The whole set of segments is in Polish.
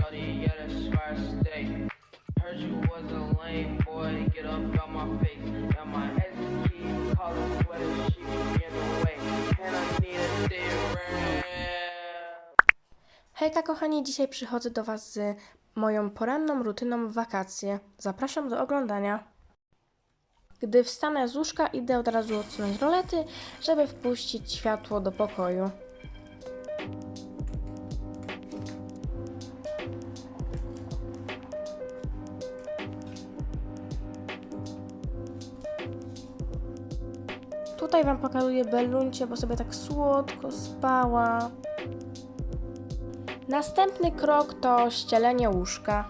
shorty, yeah, that's where I stay. Heard you was a lame boy, get up out my face. Now my sweater, she be in the way. And I need a. Hejka kochani, dzisiaj przychodzę do Was z moją poranną rutyną w wakacje. Zapraszam do oglądania. Gdy wstanę z łóżka, idę od razu odsunąć rolety, żeby wpuścić światło do pokoju. Tutaj Wam pokazuję Beluncie, bo sobie tak słodko spała. Następny krok to ścielenie łóżka.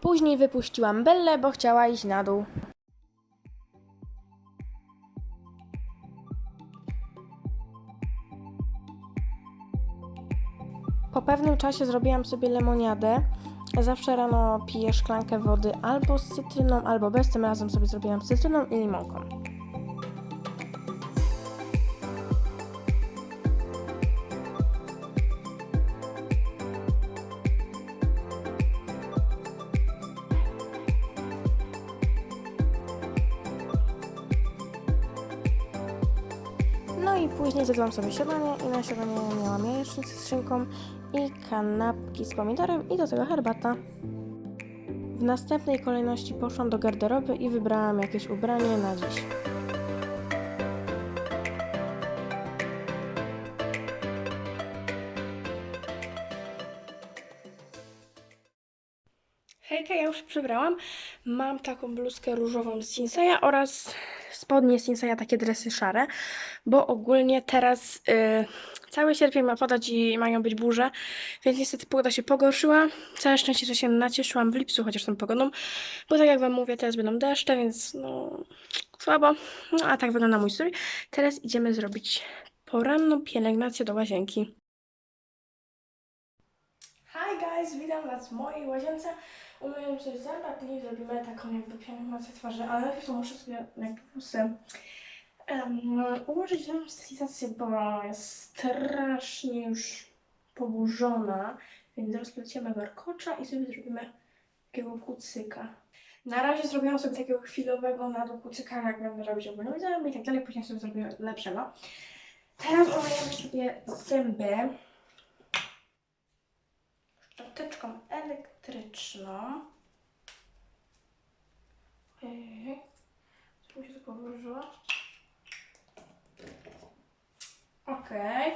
Później wypuściłam Bellę, bo chciała iść na dół. Po pewnym czasie zrobiłam sobie lemoniadę. Zawsze rano piję szklankę wody albo z cytryną, albo bez. Tym razem sobie zrobiłam z cytryną i limonką. No i później zjadłam sobie śniadanie i na śniadanie miałam jajecznicę z szynką i kanapki z pomidorem i do tego herbata. W następnej kolejności poszłam do garderoby i wybrałam jakieś ubranie na dziś. Hejka, ja już przybrałam. Mam taką bluzkę różową z Sinseya oraz spodnie z Sinseya, takie dresy szare, bo ogólnie teraz y, cały sierpień ma padać i mają być burze, więc niestety pogoda się pogorszyła. Całe szczęście, że się nacieszyłam w lipcu chociaż tą pogodą, bo tak jak Wam mówię, teraz będą deszcze, więc no słabo. No a tak wygląda mój strój. Teraz idziemy zrobić poranną pielęgnację do łazienki. Hi guys, witam Was w mojej łazience. Umyję coś zęba, później zrobimy taką jakby pielęgnację twarzy, ale najpierw to muszę sobie jakby włosy um, ułożyć nową stylizację, bo jest strasznie już poburzona, więc rozpleciemy warkocza i sobie zrobimy takiego kucyka. Na razie zrobiłam sobie takiego chwilowego na dół kucyka, jak będę robić ogólnie zęby i tak dalej, później sobie zrobię lepszego. Teraz umyjemy sobie zęby szczoteczką elektryczną. Co mi się to powróżyło? Okej.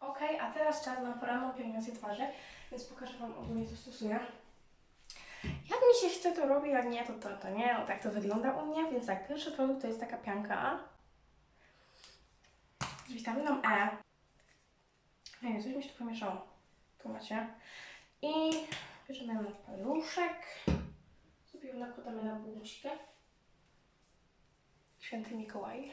Okej, a teraz czas na poranną pielęgnację twarzy, więc pokażę Wam ogólnie co stosuję. Jak mi się chce to robi, jak nie, to, to, to nie. O, tak to wygląda u mnie, więc tak, pierwszy produkt to jest taka pianka z witaminą E. Ej, coś mi się tu pomieszało. Tu macie. I bierzemy na paluszek. Sobie nakładamy na buźkę. Święty Mikołaj.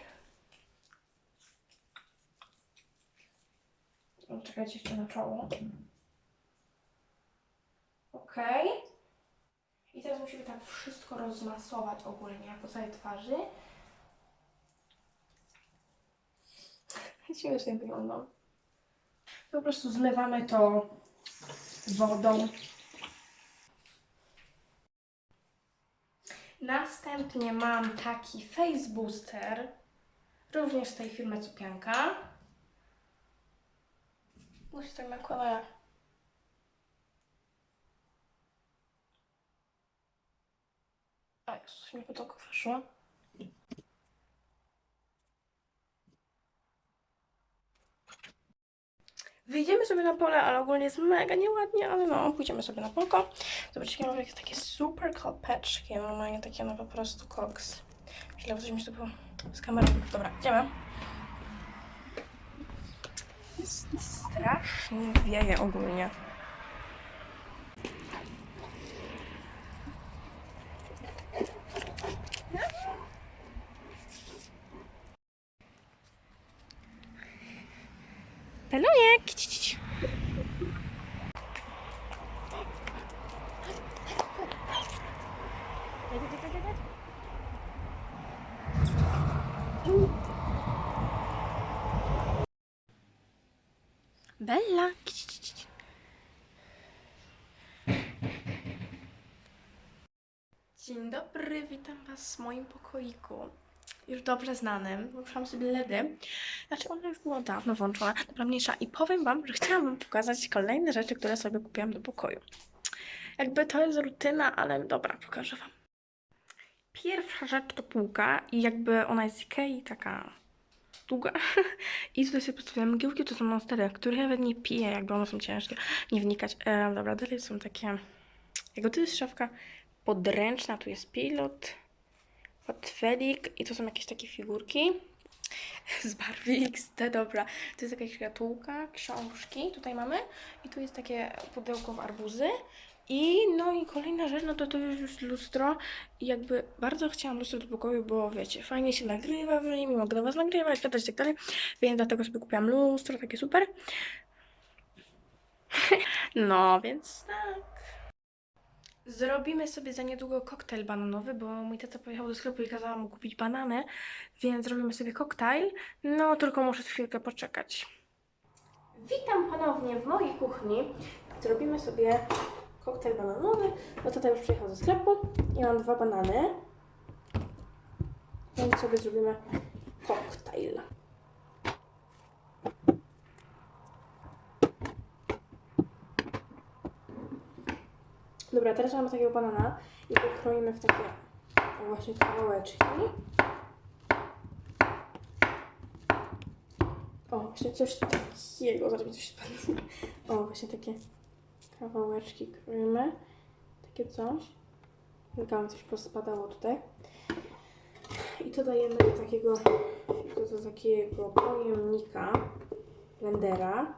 O, Czekajcie jeszcze na czoło. Okej. I teraz musimy tak wszystko rozmasować ogólnie po całej twarzy. Śmiesznie wyglądam. Po prostu zlewamy to wodą. Następnie mam taki face booster, również z tej firmy Cupianka. Musi tak nakładać. A, Jezus, mi pod oko Wyjdziemy sobie na pole, ale ogólnie jest mega nieładnie, ale no, pójdziemy sobie na polko. Zobaczcie, ja mam jakieś takie super kolpeczki, ja takie no po prostu koks. Chwilę, coś mi się tu było z kamerą. Dobra, idziemy. Strasznie wieje ogólnie. Ci. Bella! Dzień dobry, witam Was w moim pokoiku. Już dobrze znanym. Włączyłam sobie LEDy. Znaczy, one już było dawno włączone, dobra mniejsza. I powiem Wam, że chciałam Wam pokazać kolejne rzeczy, które sobie kupiłam do pokoju. Jakby to jest rutyna, ale dobra, pokażę Wam. Pierwsza rzecz to półka i jakby ona jest z Ikei, taka długa. I tutaj sobie postawiłam mgiełki, to są monstery, których nawet nie piję, jakby one są ciężkie. Nie wnikać. E, dobra, dalej są takie... Jakby tu jest szafka podręczna, tu jest pilot, Otwelik i to są jakieś takie figurki z Barbie XD, dobra. To jest jakaś szkatułka, książki tutaj mamy i tu jest takie pudełko w arbuzy. I no i kolejna rzecz, no to to już lustro i jakby bardzo chciałam lustro do pokoju, bo wiecie, fajnie się nagrywa w nim, mogę do Was nagrywać, gadać i tak dalej, więc dlatego sobie kupiłam lustro, takie super. no, więc tak. Zrobimy sobie za niedługo koktajl bananowy, bo mój tata pojechał do sklepu i kazała mu kupić banany, więc zrobimy sobie koktajl. No, tylko muszę chwilkę poczekać. Witam ponownie w mojej kuchni. Zrobimy sobie koktajl bananowy. Bo tata już przyjechał do sklepu i mam dwa banany. Więc sobie zrobimy koktajl. Dobra, teraz mamy takiego banana i go kroimy w takie właśnie kawałeczki. O, właśnie coś takiego, zaraz mi coś spadło. O, właśnie takie kawałeczki kroimy. Takie coś. Tam coś pospadało tutaj. I to dajemy do takiego, do, do takiego pojemnika blendera.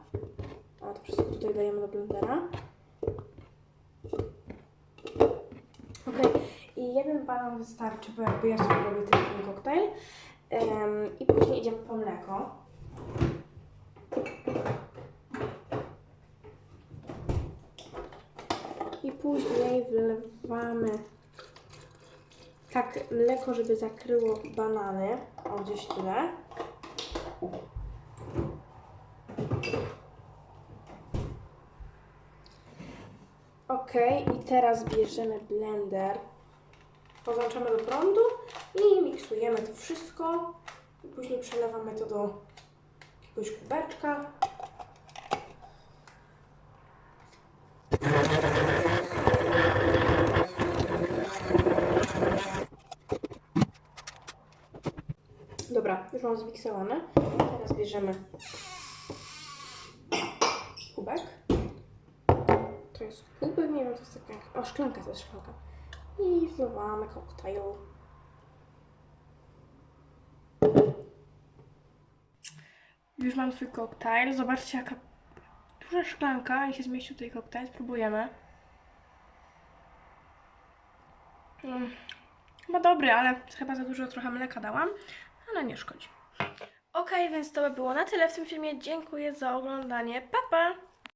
A to wszystko tutaj dajemy do blendera. Okej, i jeden banan wystarczy, bo jakby ja sobie robię ten koktajl. I później idziemy po mleko. I później wlewamy tak mleko, żeby zakryło banany. O, gdzieś tyle. Ok, i teraz bierzemy blender, podłączamy do prądu i miksujemy to wszystko. I później przelewamy to do jakiegoś kubeczka. Dobra, już mam zmiksowane. Teraz bierzemy kubek. To jest kubek, nie wiem, to jest taka... O, szklanka to jest szklanka. I wlewamy koktajl. Już mam swój koktajl. Zobaczcie, jaka duża szklanka i się zmieścił tutaj koktajl. Spróbujemy. Mm. Chyba dobry, ale chyba za dużo trochę mleka dałam, ale nie szkodzi. Ok, więc to by było na tyle w tym filmie. Dziękuję za oglądanie. Pa, pa!